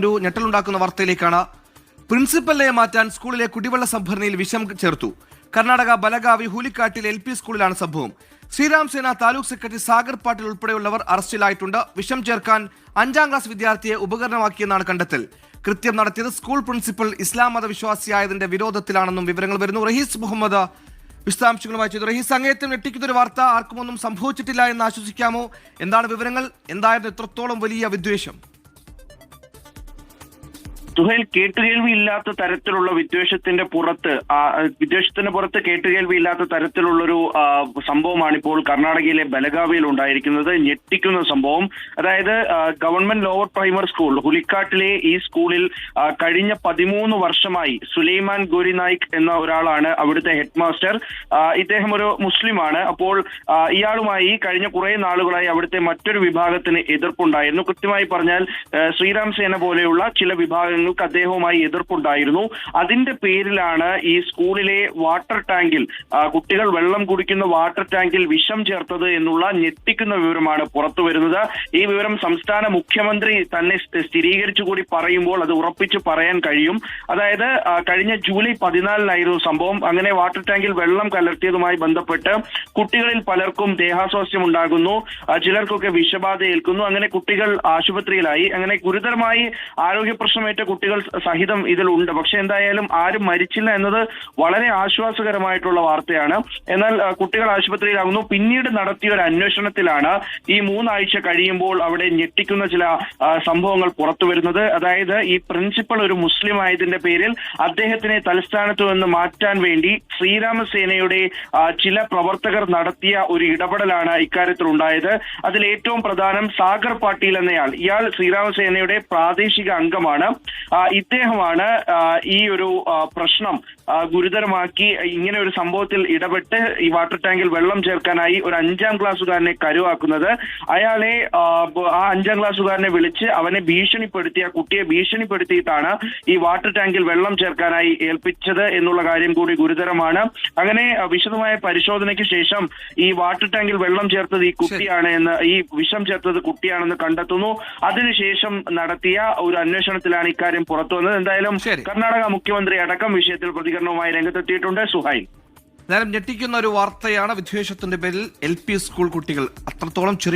ഒരു ഞെട്ടലുണ്ടാക്കുന്ന വാർത്തയിലേക്കാണ് പ്രിൻസിപ്പലിനെ മാറ്റാൻ സ്കൂളിലെ കുടിവെള്ള സംഭരണിയിൽ വിഷം ചേർത്തു. കർണാടക ബലഗാവി ഹൂലിക്കാട്ടിൽ എൽ പി സ്കൂളിലാണ് സംഭവം. ശ്രീരാം സേന താലൂക്ക് സെക്രട്ടറി സാഗർ പാട്ടിൽ ഉൾപ്പെടെയുള്ളവർ അറസ്റ്റിലായിട്ടുണ്ട്. വിഷം ചേർക്കാൻ അഞ്ചാം ക്ലാസ് വിദ്യാർത്ഥിയെ ഉപകരണമാക്കിയെന്നാണ് കണ്ടെത്തൽ. കൃത്യം നടത്തിയത് സ്കൂൾ പ്രിൻസിപ്പൽ ഇസ്ലാം മതവിശ്വാസിയായതിന്റെ വിരോധത്തിലാണെന്നും വിവരങ്ങൾ വരുന്നു. റഹീസ് മുഹമ്മദ് വിശദാംശങ്ങളുമായി ചെയ്തു. റഹീസ് അങ്ങേറ്റം ഞെട്ടിക്കുന്ന ഒരു വാർത്ത ആർക്കുമൊന്നും സംഭവിച്ചിട്ടില്ല എന്ന് ആശ്വസിക്കാമോ? എന്താണ് വിവരങ്ങൾ? എന്തായിരുന്നു ഇത്രത്തോളം വലിയ വിദ്വേഷം? സുഹേൽ കേട്ടുകേൾവി ഇല്ലാത്ത തരത്തിലുള്ള വിദ്വേഷത്തിന്റെ പുറത്ത് ആ, വിദ്വേഷത്തിന്റെ പുറത്ത് കേട്ടുകേൾവി ഇല്ലാത്ത തരത്തിലുള്ളൊരു സംഭവമാണ് ഇപ്പോൾ കർണാടകയിലെ ബലഗാവിയിൽ ഉണ്ടായിരിക്കുന്നത് ഞെട്ടിക്കുന്ന സംഭവം. അതായത് ഗവൺമെന്റ് ലോവർ പ്രൈമറി സ്കൂൾ ഹുലിക്കാട്ടിലെ ഈ സ്കൂളിൽ കഴിഞ്ഞ പതിമൂന്ന് വർഷമായി സുലൈമാൻ ഗോരി നായിക് എന്ന ഒരാളാണ് അവിടുത്തെ ഹെഡ് മാസ്റ്റർ ഇദ്ദേഹം ഒരു മുസ്ലിമാണ്. അപ്പോൾ ഇയാളുമായി കഴിഞ്ഞ കുറെ നാളുകളായി അവിടുത്തെ മറ്റൊരു വിഭാഗത്തിന് എതിർപ്പുണ്ടായിരുന്നു. കൃത്യമായി പറഞ്ഞാൽ ശ്രീരാം സേന പോലെയുള്ള ചില വിഭാഗങ്ങൾക്ക് അദ്ദേഹവുമായി എതിർപ്പുണ്ടായിരുന്നു. അതിന്റെ പേരിലാണ് ഈ സ്കൂളിലെ വാട്ടർ ടാങ്കിൽ കുട്ടികൾ വെള്ളം കുടിക്കുന്ന വാട്ടർ ടാങ്കിൽ വിഷം ചേർത്തത് എന്നുള്ള ഞെട്ടിക്കുന്ന വിവരമാണ് പുറത്തു വരുന്നത്. ഈ വിവരം സംസ്ഥാന മുഖ്യമന്ത്രി തന്നെ സ്ഥ- സ്ഥിരീകരിച്ചു കൂടി പറയുമ്പോൾ അത് ഉറപ്പിച്ച് പറയാൻ കഴിയും. അതായത് കഴിഞ്ഞ ജൂലൈ പതിനാലിനായിരുന്നു സംഭവം. അങ്ങനെ വാട്ടർ ടാങ്കിൽ വെള്ളം കലർത്തിയതുമായി ബന്ധപ്പെട്ട് കുട്ടികളിൽ പലർക്കും ദേഹാസ്വാസ്ഥ്യം ഉണ്ടാകുന്നു. ചിലർക്കൊക്കെ വിഷബാധ ഏൽക്കുന്നു അങ്ങനെ കുട്ടികൾ ആശുപത്രിയിലായി. അങ്ങനെ ഗുരുതരമായി ആരോഗ്യ പ്രശ്നമേറ്റ കുട്ടികൾ സഹിതം ഇതിലുണ്ട്. പക്ഷെ എന്തായാലും ആരും മരിച്ചില്ല എന്നത് വളരെ ആശ്വാസകരമായിട്ടുള്ള വാർത്തയാണ്. എന്നാൽ കുട്ടികൾ ആശുപത്രിയിലാകുന്നു. പിന്നീട് നടത്തിയ ഒരു അന്വേഷണത്തിലാണ് ഈ മൂന്നാഴ്ച കഴിയുമ്പോൾ അവിടെ ഞെട്ടിക്കുന്ന ചില സംഭവങ്ങൾ പുറത്തു വരുന്നത്. അതായത് ഈ പ്രിൻസിപ്പൽ ഒരു മുസ്ലിം ആയതിന്റെ പേരിൽ അദ്ദേഹത്തിനെ തലസ്ഥാനത്ത് നിന്ന് മാറ്റാൻ വേണ്ടി ശ്രീരാമസേനയുടെ ചില പ്രവർത്തകർ നടത്തിയ ഒരു ഇടപെടലാണ് ഇക്കാര്യത്തിൽ ഉണ്ടായത് അതിൽ ഏറ്റവും പ്രധാനം സാഗർ പാട്ടീൽ എന്നയാൾ. ഇയാൾ ശ്രീരാമസേനയുടെ പ്രാദേശിക അംഗമാണ്. ഇദ്ദേഹമാണ് ഈ ഒരു പ്രശ്നം ഗുരുതരമാക്കി ഇങ്ങനെ ഒരു സംഭവത്തിൽ ഇടപെട്ട് ഈ വാട്ടർ ടാങ്കിൽ വെള്ളം ചേർക്കാനായി ഒരു അഞ്ചാം ക്ലാസ്സുകാരനെ കരുവാക്കുന്നത്. അയാളെ ആ, അഞ്ചാം ക്ലാസ്സുകാരനെ വിളിച്ച് അവനെ ഭീഷണിപ്പെടുത്തി ആ കുട്ടിയെ ഭീഷണിപ്പെടുത്തിയിട്ടാണ് ഈ വാട്ടർ ടാങ്കിൽ വെള്ളം ചേർക്കാനായി ഏൽപ്പിച്ചത് എന്നുള്ള കാര്യം കൂടി ഗുരുതരമാണ്. അങ്ങനെ വിശദമായ പരിശോധനയ്ക്ക് ശേഷം ഈ വാട്ടർ ടാങ്കിൽ വെള്ളം ചേർത്തത് ഈ കുട്ടിയാണ് എന്ന് ഈ വിഷം ചേർത്തത് കുട്ടിയാണെന്ന് കണ്ടെത്തുന്നു. അതിനുശേഷം നടത്തിയ ഒരു അന്വേഷണത്തിലാണ് ഇക്കാര്യം പുറത്തു വന്നത് എന്തായാലും കർണാടക മുഖ്യമന്ത്രി അടക്കം വിഷയത്തിൽ പ്രതികരണവുമായി രംഗത്തെത്തിയിട്ടുണ്ട് സുഹൈൻ നേരം ഞെട്ടിക്കുന്ന ഒരു വാർത്തയാണ് വിദ്വേഷത്തിന്റെ പേരിൽ എൽ പി സ്കൂൾ കുട്ടികൾ അത്രത്തോളം ചെറിയ